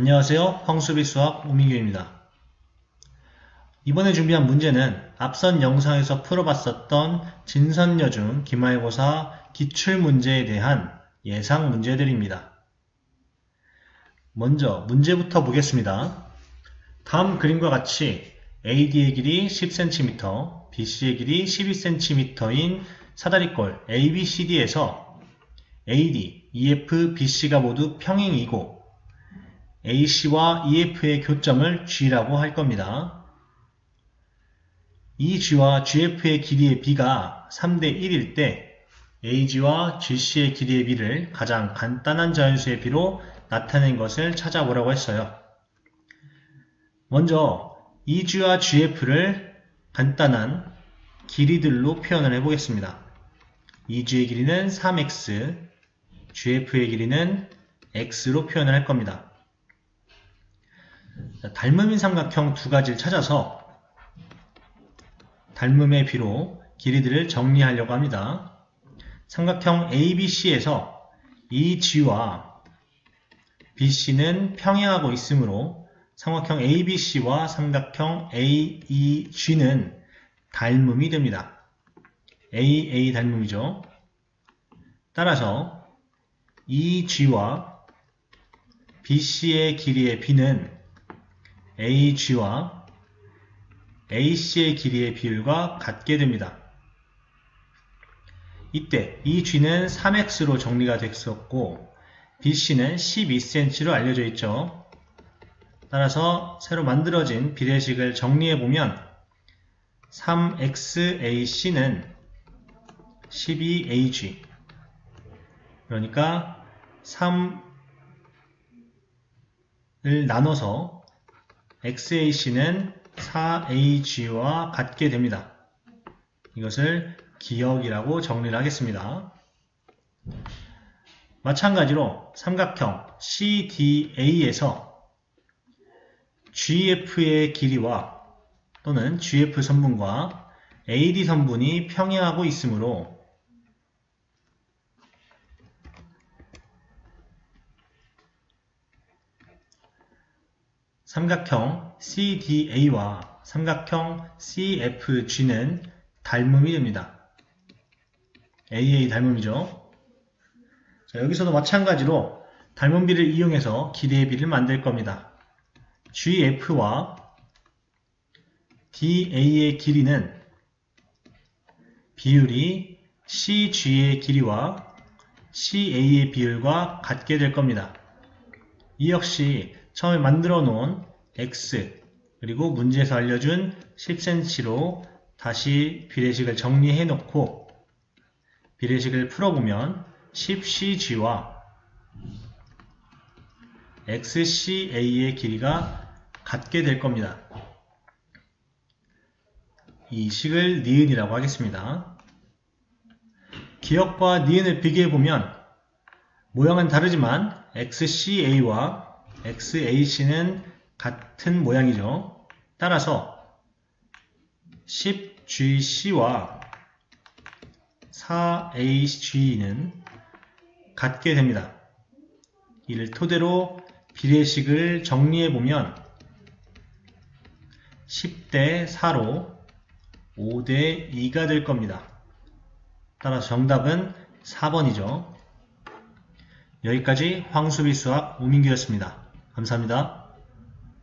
안녕하세요. 황수비 수학 우민규입니다. 이번에 준비한 문제는 앞선 영상에서 풀어봤었던 진선여중 기말고사 기출문제에 대한 예상 문제들입니다. 먼저 문제부터 보겠습니다. 다음 그림과 같이 AD의 길이 10cm, BC의 길이 12cm인 사다리꼴 ABCD에서 AD, EF, BC가 모두 평행이고 AC와 EF의 교점을 G라고 할 겁니다. 이 G와 GF의 길이의 비가 3대 1일 때 AG와 GC의 길이의 비를 가장 간단한 자연수의 비로 나타낸 것을 찾아보라고 했어요. 먼저 이 G와 GF를 간단한 길이들로 표현을 해보겠습니다. 이 G의 길이는 3x, GF의 길이는 x로 표현을 할 겁니다. 닮음인 삼각형 두 가지를 찾아서 닮음의 비로 길이들을 정리하려고 합니다. 삼각형 ABC에서 이 G와 BC는 평행하고 있으므로 삼각형 ABC와 삼각형 AEG는 닮음이 됩니다. AA 닮음이죠. 따라서 이 G와 BC의 길이의 B는 AG와 AC의 길이의 비율과 같게 됩니다. 이때 이 G는 3x로 정리가 됐었고 BC는 12cm로 알려져 있죠. 따라서 새로 만들어진 비례식을 정리해보면 3xAC는 12AG 그러니까 3을 나눠서 XAC는 4AG와 같게 됩니다. 이것을 기억이라고 정리를 하겠습니다. 마찬가지로 삼각형 CDA에서 GF의 길이와 또는 GF 선분과 AD 선분이 평행하고 있으므로 삼각형 CDA와 삼각형 CFG는 닮음이 됩니다. AA 닮음이죠. 자, 여기서도 마찬가지로 닮음비를 이용해서 기대의 비를 만들 겁니다. GF와 DA의 길이는 비율이 CG의 길이와 CA의 비율과 같게 될 겁니다. 이 역시 처음에 만들어 놓은 X 그리고 문제에서 알려준 10cm로 다시 비례식을 정리해 놓고 비례식을 풀어보면 10CG와 XCA의 길이가 같게 될 겁니다. 이 식을 니은이라고 하겠습니다. 기억과 니은을 비교해보면 모양은 다르지만 XCA와 XAC는 같은 모양이죠. 따라서 10GC와 4AG는 같게 됩니다. 이를 토대로 비례식을 정리해보면 10대 4로 5대 2가 될 겁니다. 따라서 정답은 4번이죠. 여기까지 황수비 수학 우민규였습니다. 감사합니다.